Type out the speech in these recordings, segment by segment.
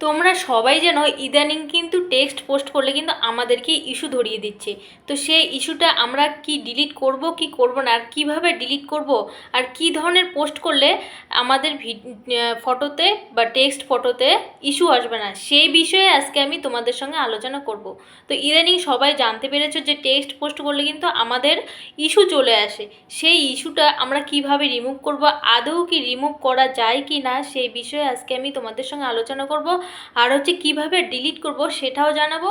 তোমরা সবাই যেন ইদানিং কিন্তু টেক্সট পোস্ট করলে কিন্তু আমাদেরকে ইস্যু ধরিয়ে দিচ্ছে। তো সেই ইস্যুটা আমরা কি ডিলিট করব, কি করব না, আর কীভাবে ডিলিট করব, আর কি ধরনের পোস্ট করলে আমাদের ফটোতে বা টেক্সট ফটোতে ইস্যু আসবে না, সেই বিষয়ে আজকে আমি তোমাদের সঙ্গে আলোচনা করব। তো ইদানিং সবাই জানতে পেরেছ যে টেক্সট পোস্ট করলে কিন্তু আমাদের ইস্যু চলে আসে, সেই ইস্যুটা আমরা কীভাবে রিমুভ করব, আদৌ কি রিমুভ করা যায় কি না, সেই বিষয়ে আজকে আমি তোমাদের সঙ্গে আলোচনা করব। আর হচ্ছে কীভাবে ডিলিট করব সেটাও জানাব।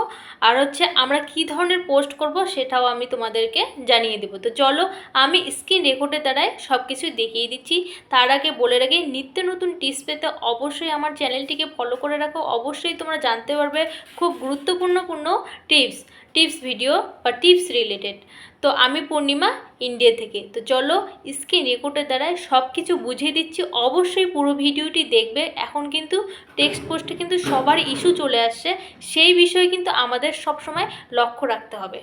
আর হচ্ছে আমরা কি ধরনের পোস্ট করব সেটাও আমি তোমাদেরকে জানিয়ে দেবো। তো চলো আমি স্ক্রিন রেকর্ডের দ্বারাই সব কিছুই দেখিয়ে দিচ্ছি। তার আগে বলে রাখি, নিত্য নতুন টিপস পেতে অবশ্যই আমার চ্যানেলটিকে ফলো করে রাখো। অবশ্যই তোমরা জানতে পারবে খুব গুরুত্বপূর্ণপূর্ণ টিপস টিপস ভিডিও বা টিপস রিলেটেড তো আমি পূর্ণিমা ইন্ডিয়া থেকে। তো চলো স্ক্রিন রেকর্ডের দ্বারাই সব কিছু বুঝিয়ে দিচ্ছি। অবশ্যই পুরো ভিডিওটি দেখবে। এখন কিন্তু টেক্সট পোস্টে কিন্তু সবার ইস্যু চলে আসছে, সেই বিষয়ে কিন্তু আমাদের সবসময় লক্ষ্য রাখতে হবে।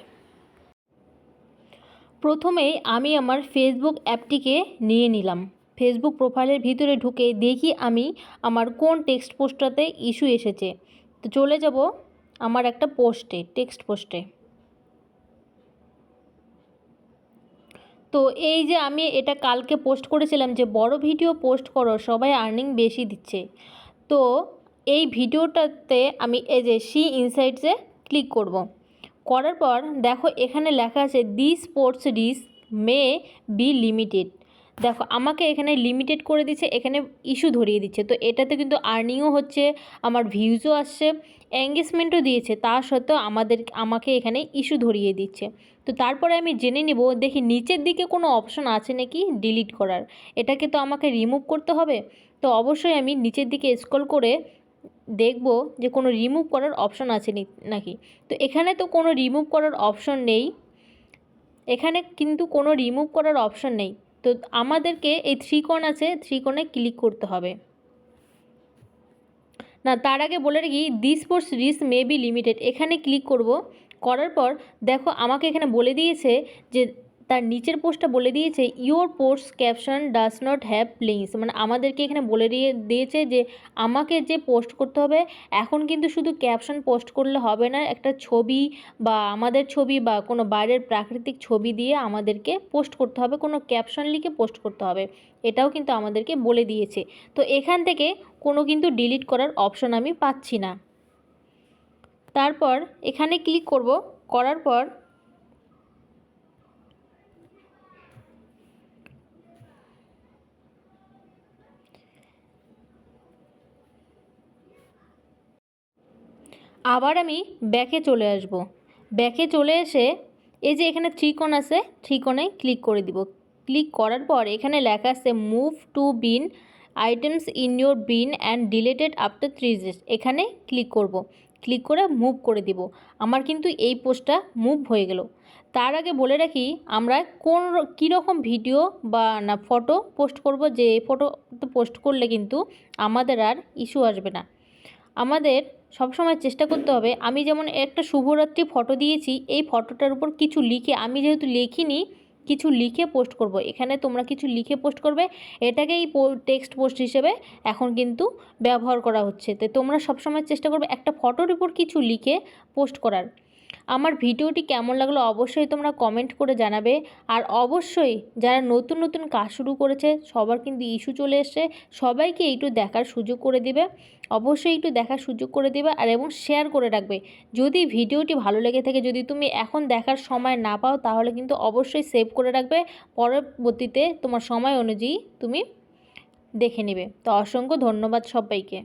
প্রথমেই আমি আমার ফেসবুক অ্যাপটিকে নিয়ে নিলাম। ফেসবুক প্রোফাইলের ভিতরে ঢুকে দেখি আমি আমার কোন টেক্সট পোস্টটাতে ইস্যু এসেছে। তো চলে যাব আমার একটা পোস্টে টেক্সট পোস্টে তো এই যে আমি এটা কালকে পোস্ট করেছিলাম যে বড় ভিডিও পোস্ট করো, সবাই আর্নিং বেশি দিচ্ছে। তো এই ভিডিওটাতে আমি এই যে সি ইনসাইটসে ক্লিক করব। করার পর দেখো এখানে লেখা আছে, the sports risk may be limited. দেখো, আমাকে এখানে লিমিটেড করে দিচ্ছে, এখানে ইস্যু ধরিয়ে দিচ্ছে। তো এটাতে কিন্তু আর্নিংও হচ্ছে, আমার ভিউজও আসছে, এঙ্গেজমেন্টও দিয়েছে, তা সত্ত্বেও আমাদের, আমাকে এখানে ইস্যু ধরিয়ে দিচ্ছে। তো তারপরে আমি জেনে নিব, দেখি নিচের দিকে কোনো অপশন আছে নাকি ডিলিট করার? এটাকে তো আমাকে রিমুভ করতে হবে। তো অবশ্যই আমি নিচের দিকে স্ক্রল করে দেখব যে কোনো রিমুভ করার অপশন আছে নাকি? তো এখানে তো কোনো রিমুভ করার অপশন নেই। এখানে কিন্তু কোনো রিমুভ করার অপশন নেই। তো আমাদেরকে এই থ্রিকোণ আছে থ্রিকোণে ক্লিক করতে হবে। না, তার আগে বলে রাখি this sports risk may be limited এখানে ক্লিক করব। করার পর, দেখো, আমাকে এখানে বলে দিয়েছে যে তার নিচের পোস্টটা বলে দিয়েছে your post caption does not have links মানে আমাদেরকে এখানে বলে দিয়ে, দিয়েছে যে আমাকে যে পোস্ট করতে হবে, এখন কিন্তু শুধু ক্যাপশন পোস্ট করলে হবে না, একটা ছবি বা আমাদের ছবি বা কোনো বাইরের প্রাকৃতিক ছবি দিয়ে আমাদেরকে পোস্ট করতে হবে, কোনো ক্যাপশন লিখে পোস্ট করতে হবে। এটাও কিন্তু আমাদেরকে বলে দিয়েছে। তো এখান থেকে কোনো কিন্তু ডিলিট করার অপশন আমি পাচ্ছি না। তারপর এখানে ক্লিক করব, করার পর আবার আমি ব্যাকে চলে আসব। ব্যাকে চলে এসে এই যে এখানে ত্রিকোণ আছে ত্রিকোণে ক্লিক করে দিব। ক্লিক করার পর এখানে লেখা আছে move to bin items in your bin and deleted after three days এখানে ক্লিক করব। ক্লিক করে মুভ করে দিব। আমার কিন্তু এই পোস্টটা মুভ হয়ে গেল। তার আগে বলে রাখি, আমরা কোন কীরকম ভিডিও বা না ফটো পোস্ট করব, যে ফটো পোস্ট করলে কিন্তু আমাদের আর ইস্যু আসবে না। আমাদের সবসময় চেষ্টা করতে হবে। আমি যেমন একটা শুভরাত্রি ফটো দিয়েছি, এই ফটোটার উপর কিছু লিখে, আমি যেহেতু লিখিনি, কিছু লিখে পোস্ট করব। এখানে তোমরা কিছু লিখে পোস্ট করবে, এটাকেই টেক্সট পোস্ট হিসেবে এখন কিন্তু ব্যবহার করা হচ্ছে। তো তোমরা সবসময় চেষ্টা করবে একটা ফটোর উপর কিছু লিখে পোস্ট করার। আমার ভিডিওটি কেমন লাগল অবশ্যই তোমরা কমেন্ট করে জানাবে। আর অবশ্যই যারা নতুন নতুন কাজ শুরু করেছে, সবার কিন্তু ইস্যু চলে এসছে। সবাইকে একটু দেখার সুযোগ করে দিবে। অবশ্যই একটু দেখার সুযোগ করে দেবে আর এবং শেয়ার করে রাখবে। যদি ভিডিওটি ভালো লেগে থাকে, যদি তুমি এখন দেখার সময় না পাও, তাহলে কিন্তু অবশ্যই সেভ করে রাখবে। পরবর্তীতে তোমার সময় অনুযায়ী তুমি দেখে নেবে। তো অসংখ্য ধন্যবাদ সবাইকে।